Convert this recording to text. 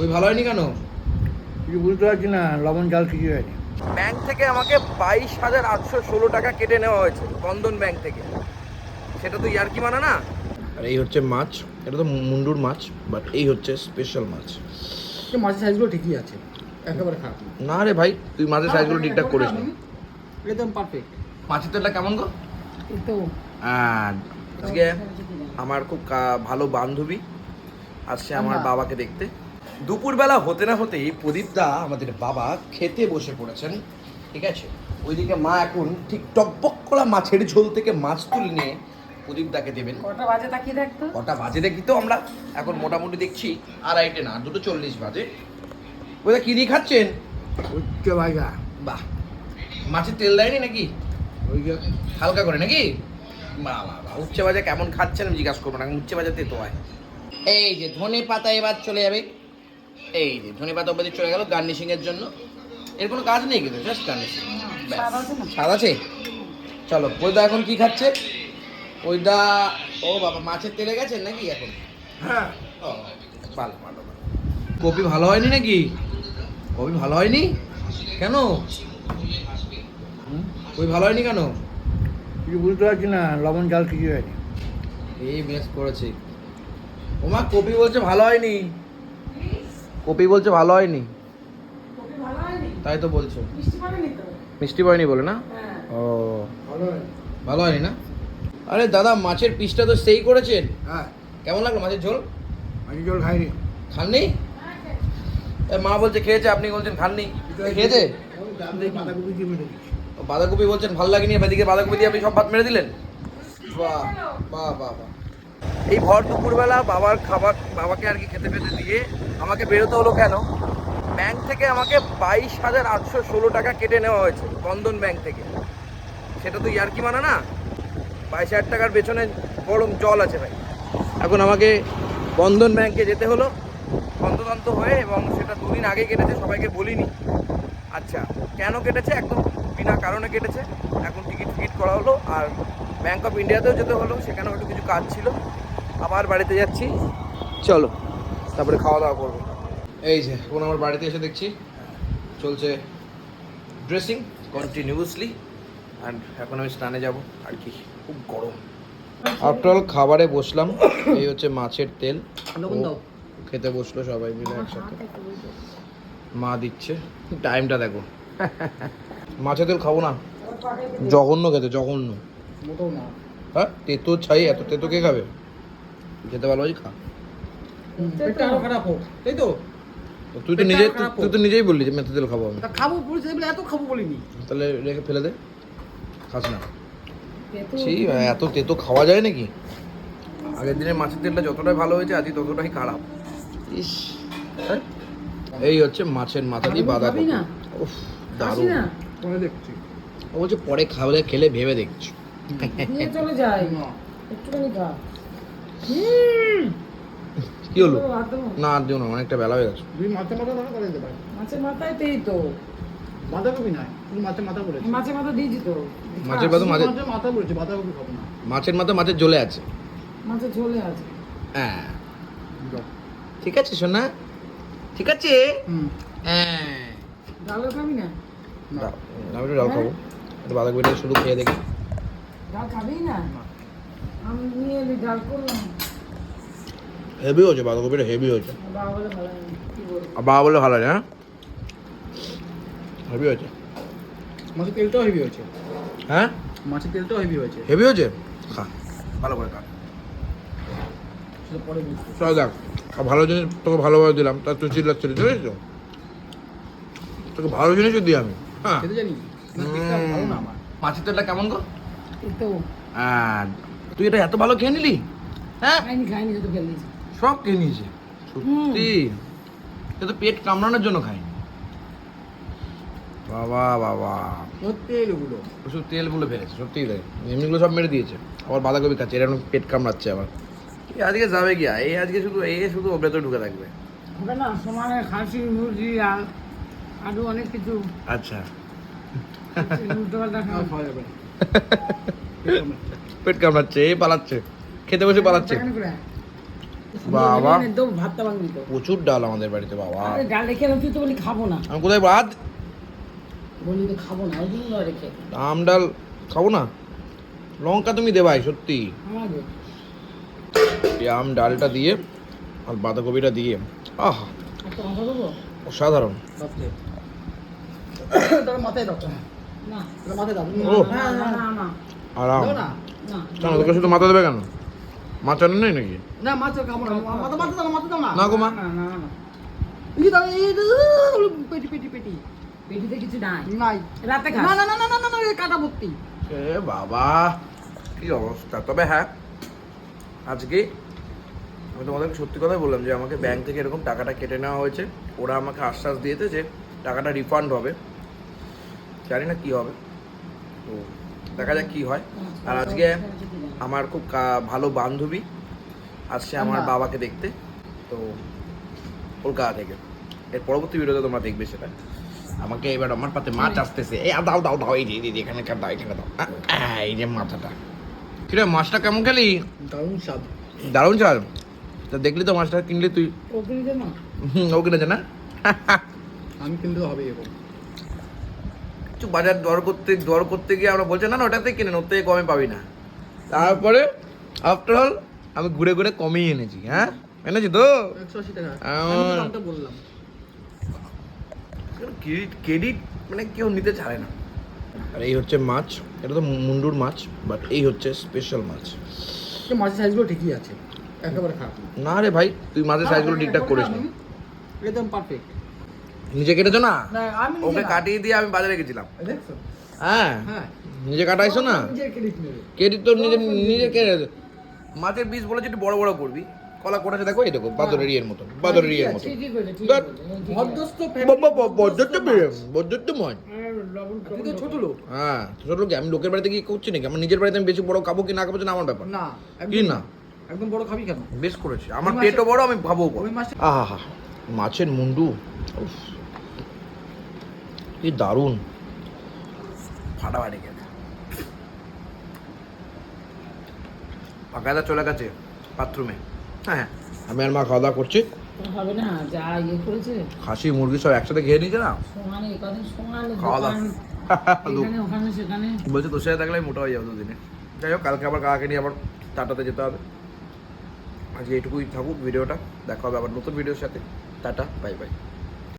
ওই ভালো হয়নি কেন? কিছু বুঝতে পারছি না লবণ জাল কিছু হয়নি। ব্যাংক থেকে আমাকে বাইশ হাজার আটশো ষোলো টাকা কেটে নেওয়া হয়েছে বন্ধন ব্যাংক থেকে। সেটা তো ইয়ার কি মানে না? আর এই হচ্ছে মাছ এটা তো মুন্ডুর মাছ বাট এই হচ্ছে স্পেশাল মাছ। মাছের সাইজগুলো ঠিকই আছে একেবারে খারাপ না। রে ভাই তুই মাছের সাইজগুলো ঠিকঠাক করিস না। একদম পারফেক্ট মাছের তেলটা কেমন গো? তো। আজকে আমার খুব ভালো বান্ধবী আসছে আমার বাবাকে দেখতে। দুপুরবেলা হতে না হতেই প্রদীপদা আমাদের বাবা খেতে বসে পড়েছেন ঠিক আছে? ওইদিকে মা এখন ঠিক টকবক করা মাছের ঝোল থেকে মাছ তুলে নিয়ে প্রদীপদাকে দেবেন। কটা বাজে তাকিয়ে দেখতো? কটা বাজে দেখি তো আমরা। এখন মোটামুটি দেখছি আড়াইটে না দুটো চল্লিশ বাজে। ওইটা কি দিয়ে খাচ্ছেন? উচ্চ ভাজা। বাহ। মাছের তেল দেয়নি নাকি? ওই হালকা করে নাকি? বাহ বাহ উচ্ছে ভাজা কেমন খাচ্ছেন আমি জিজ্ঞাসা করব না উচ্ছে ভাজা তেতো হয়। এই যে ধনে পাতা এবার চলে যাবে। এই যে ধনে পাতা অব্দি চলে গেল গার্নিশিং এর জন্য। এর কোনো কাজ নেই কিন্তু জাস্ট গার্নিশিং স্বাদ আছে না? স্বাদ আছে? চলো ওইদা এখন কি খাচ্ছে? ওইদা ও বাবা মাছের তেলে গেছেন নাকি এখন? হ্যাঁ। ও ভালো ভালো কপি ভালো হয়নি নাকি? কপি ভালো হয়নি? কেন? কপি ভালো হয়নি কেন? কিছু বুঝতে পারছি না লবণ জাল কিছু হয়নি। এই মিস করেছি। ওমা কপি বলছে ভালো হয়নি। কপি বলছে ভালো হয়নি? তাই তো বলছো। মিষ্টি পাবেনি হয়নি বলে না? হ্যাঁ। ও। ভালো হয়নি। ভালো হয়নি না? আরে দাদা মাছের পিসটা তো সেই করেছেন। হ্যাঁ। কেমন লাগল মাছের ঝোল? মাছের জল খাইনি। খাননি? এ, মা বলছে খেয়েছে আপনি বলছেন খাননি? খেয়েছে? বাঁধাকপি বলছেন ভালো লাগেনি এবার এদিকে বাঁধাকপি দিয়ে আপনি সব ভাত মেরে দিলেন? বাহ বাহ বাহ বাহ। এই ভর দুপুরবেলা বাবার খাবার, বাবাকে আর কি খেতে পেতে দিয়ে আমাকে বেরোতে হলো কেন? ব্যাংক থেকে আমাকে বাইশ হাজার আটশো ষোলো টাকা কেটে নেওয়া হয়েছে, বন্ধন ব্যাংক থেকে। সেটা তো ইয়ার কি মানে না? বাইশ হাজার টাকার পেছনে গরম জল আছে ভাই। এখন আমাকে বন্ধন ব্যাংকে যেতে হলো অন্ততন্ত হয়ে এবং সেটা দুদিন আগে কেটেছে, সবাইকে বলিনি। আচ্ছা কেন কেটেছে? একদম বিনা কারণে কেটেছে। এখন টিকিট ফিকিট করা হলো আর ব্যাংক অফ ইন্ডিয়াতেও যেতে হলো, সেখানেও একটু কিছু কাজ ছিল। আবার বাড়িতে যাচ্ছি। চলো তারপরে খাওয়া দাওয়া করব। এই যে এখন আমার বাড়িতে এসে দেখছি চলছে ড্রেসিং কন্টিনিউসলি অ্যান্ড এখন আমি স্নানে যাব আর কি খুব গরম। আফটার অল খাবারে বসলাম এই হচ্ছে মাছের তেল। লবণ দাও। ও খেতে বসল সবাই মিলে একসাথে। মা দিচ্ছে। টাইমটা দেখো। মাছের তেল খাব না? জঘন্য খেতে জঘন্য। হ্যাঁ তেতো ছাই এত তেতো কে খাবে? খেতে ভালোবাসি খা। পেটটা আরও খারাপ হোক তাই তো? তো তুই তো নিজে তুই তো নিজেই বললি যে মেথি তেল খাব আমি। খাব বলছি এত খাব বলিনি। তাহলে রেখে ফেলে দে খাস না। ছি এত তেতো খাওয়া যায় নাকি? আগের দিনের মাছের তেলটা যতটাই ভালো হয়েছে আজকে ততটাই খারাপ। ইস হ্যাঁ? এই হচ্ছে মাছের মাথা দিয়ে আমি বাঁধা খাবি না? উফ দারুণ। পরে দেখছি। ও বলছে পরে খাওয়ালে খেলে ভেবে দেখছি। চলে যাই। একটুখানি খা। কি হলো? না আর দিও না অনেকটা বেলা হয়ে গেছে। দুই মাথা মাথা দাও করে দিতে পারে। মাছের মাথায় তো এই তো। বাঁধাকপি নাই শুধু মাছের মাথা বলেছি। মাছের মাথা দিয়েছি তো। মাছের মাথা মাছের মাথা বলেছি বাঁধাকপি খাব না। মাছের মাথা মাছের জ্বলে আছে। মাছের ঝোলে আছে। হ্যাঁ। ঠিক আছে সোনা। ঠিক আছে? হ্যাঁ। ডালও খাবি না? ডাল খাব। বাঁধাকপিটা শুধু খেয়ে দেখি। ডাল খাবি না। আমি নিয়ে এলি ডাল করলাম। হেভি হয়েছে বাঁধাকপিটা হেভি হয়েছে। বাবা বলে ভালো বাবা বলে আছে হ্যাঁ? হেভি হয়েছে। মাছের তেলটাও হেভি হয়েছে। হ্যাঁ? মাছের তেলটাও হেভি হয়েছে। হেভি হয়েছে? খা ভালো করে খা। চল দেখ। ভালো জিনিস তোকে ভালোভাবে দিলাম তা তুই চিল্লাচ্ছিলি তো তোকে ভালো জিনিসও দিই আমি হ্যাঁ? খেতে তেলটা ভালো না আমার। মাছের তেলটা কেমন গো? আর তুই এটা এত ভালো খেয়ে নিলি? হ্যাঁ? সব খেয়ে নিয়েছে। সত্যি। তো পেট কামড়ানোর জন্য বাবা বাবা। সত্যি এগুলো ওষুধ তেলগুলো ফেলেছে সত্যিই তাই। এমনিগুলো সব মেরে দিয়েছে। আবার বাঁধাকপি খাচ্ছে এরকম পেট কামড়াচ্ছে আবার। আজকে যাবে গিয়া এই আজকে শুধু এই শুধু ভেতরে ঢুকে থাকবে। হবে না সমানে খাসি মুরগি আর আরও অনেক কিছু। আচ্ছা। উল্টোপাল্টা খাওয়া খাওয়া যাবে পেট কামড়াচ্ছে এই পালাচ্ছে খেতে বসে পালাচ্ছে। বাবা প্রচুর ডাল আমাদের বাড়িতে বাবা। ডাল রেখে তুই তো বলি খাব না। আমি কোথায় ভাত বলি তো খাব না ওই জন্য রেখে। আম ডাল খাব না? লঙ্কা তুমি দেবাই সত্যি। আম ডালটা দিয়ে আর বাঁধাকপিটা দিয়ে আহ অসাধারণ। মাথায় দাও না মাথায় দাও। আরাম কেন তোকে শুধু মাথা দেবে কেন? মাছ নেই নাকি? না মাছ খাব না মাথা মাথা দাও মাথা দাও না। না গো মা। না না না এই দাও এই পেটি পেটি পেটি। পেটিতে কিছু নাই। নাই। রাতে না খাস না না না না না না কাটা ভর্তি। এ বাবা কি অবস্থা? তবে হ্যাঁ আজকে আমি তোমাদেরকে সত্যি কথাই বললাম যে আমাকে ব্যাংক থেকে এরকম টাকাটা কেটে নেওয়া হয়েছে। ওরা আমাকে আশ্বাস দিয়েছে যে টাকাটা রিফান্ড হবে। জানি না কি হবে। তো দেখা যাক কি হয়। আর আজকে আমার খুব ভালো বান্ধবী আসছে আমার বাবাকে দেখতে। তো কলকাতা থেকে। এর পরবর্তী ভিডিওতে তোমরা দেখবে সেটা। আমাকে এবার আমার পাতে মাছ আসতেছে। এই দাও দাও দাও এই যে, এখানে কার দাও এখানে দাও। এই যে মাথাটা কিরে মাছটা কেমন খেলি? দারুণ স্বাদ। দারুণ চাল তা দেখলি তো মাছটা কিনলি তুই? ওকে দিতে না হুম, ও কিনেছে না? আমি কিন্তু হবে এরকম। বাজার দর করতে দর করতে গিয়ে আমরা বলছি না না ওটাতে কিনে ওর থেকে কমে পাবি না। তারপরে আফটার অল আমি ঘুরে ঘুরে কমিয়ে এনেছি হ্যাঁ? এনেছি তো? ক্রেডিট ক্রেডিট মানে কেউ নিতে চায় না। আর এই হচ্ছে মাছ এটা তো মুন্ডুর মাছ বাট এই হচ্ছে স্পেশাল মাছ। মাছের সাইজগুলো ঠিকই আছে একেবারে খারাপ না। না রে ভাই তুই মাছের সাইজগুলো ঠিকঠাক করিস না। একদম পারফেক্ট নিজে কেটেছো না? না ওকে কাটিয়ে দিয়ে আমি বাজারে গেছিলাম। হ্যাঁ হ্যাঁ। নিজে কাটাইছো না? কেটে তোর নিজে নিজে কেটে মাছের বীজ বলেছে একটু বড় বড় করবি। কলা কোটাছে দেখো এই দেখো বাদরের ইয়ের বাদরের ইয়ের তো ছোট লোক। হ্যাঁ ছোট লোক আমি লোকের বাড়িতে গিয়ে করছি নাকি? আমার নিজের বাড়িতে আমি বেশি বড় খাব কি না খাব সেটা আমার ব্যাপার। না কি না? একদম বড় খাবি কেন? বেশ করেছি। আমার পেটও বড় আমি আহা মাছের মুন্ডু উফ। কি দারুণ। ফাটাফাটি খেতে। ফাঁকাদা চলে গেছে বাথরুমে। হ্যাঁ আমি আর মা খাওয়া দাওয়া করছি। হবে না যা ইয়ে করেছে। খাসি মুরগি সব একসাথে খেয়ে নিয়েছে না? সোনালি কদিন সোনালি খাওয়া দাওয়া। ওখানে সেখানে। বলছে তোর সাথে থাকলে মোটা হয়ে যাব দুদিনে। যাই হোক কালকে আবার কাকাকে নিয়ে আবার টাটাতে যেতে হবে। আজকে এইটুকুই থাকুক ভিডিওটা। দেখা হবে আবার নতুন ভিডিওর সাথে। Tata bye bye.